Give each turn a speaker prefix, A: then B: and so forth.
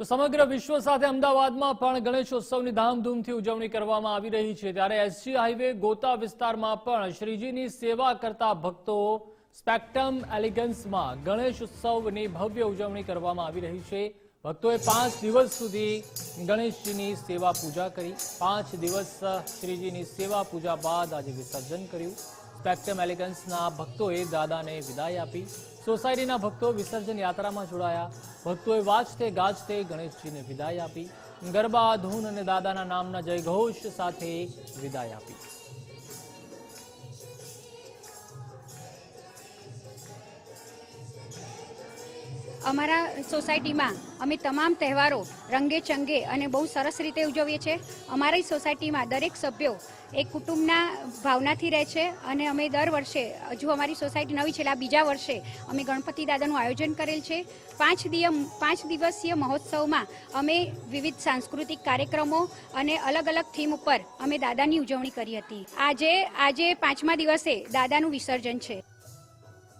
A: તો સમગ્ર વિશ્વ સાથે અમદાવાદમાં પણ ગણેશોત્સવની ધામધૂમથી ઉજવણી કરવામાં આવી રહી છે. ત્યારે એસજી હાઈવે ગોતા વિસ્તારમાં પણ શ્રીજીની સેવા કરતા ભક્તો સ્પેક્ટમ એલિગન્સમાં ગણેશ ઉત્સવની ભવ્ય ઉજવણી કરવામાં આવી રહી છે. ભક્તોએ પાંચ દિવસ સુધી ગણેશજીની સેવા પૂજા કરી. પાંચ દિવસ શ્રીજીની સેવા પૂજા બાદ આજે વિસર્જન કર્યું. સ્પેક્ટમ એલિગન્સના ભક્તોએ દાદાને વિદાય આપી. સોસાયટીના ભક્તો વિસર્જન યાત્રામાં જોડાયા. ભક્તોએ વાજતે, ગાજતે ગણેશજીને વિદાય આપી. ગરબા, ધૂન અને દાદાના નામના જયઘોષ સાથે વિદાય આપી.
B: અમારા સોસાયટીમાં અમે તમામ તહેવારો રંગે ચંગે અને બહુ સરસ રીતે ઉજવીએ છીએ. અમારી સોસાયટીમાં દરેક સભ્યો એક કુટુંબના ભાવનાથી રહે છે અને અમે દર વર્ષે, હજુ અમારી સોસાયટી નવી છે આ બીજા વર્ષે અમે ગણપતિ દાદાનું આયોજન કરેલ છે. પાંચ દિયમ, પાંચ દિવસીય મહોત્સવમાં અમે વિવિધ સાંસ્કૃતિક કાર્યક્રમો અને અલગ અલગ થીમ ઉપર અમે દાદાની ઉજવણી કરી હતી. આજે આજે પાંચમા દિવસે દાદાનું વિસર્જન છે.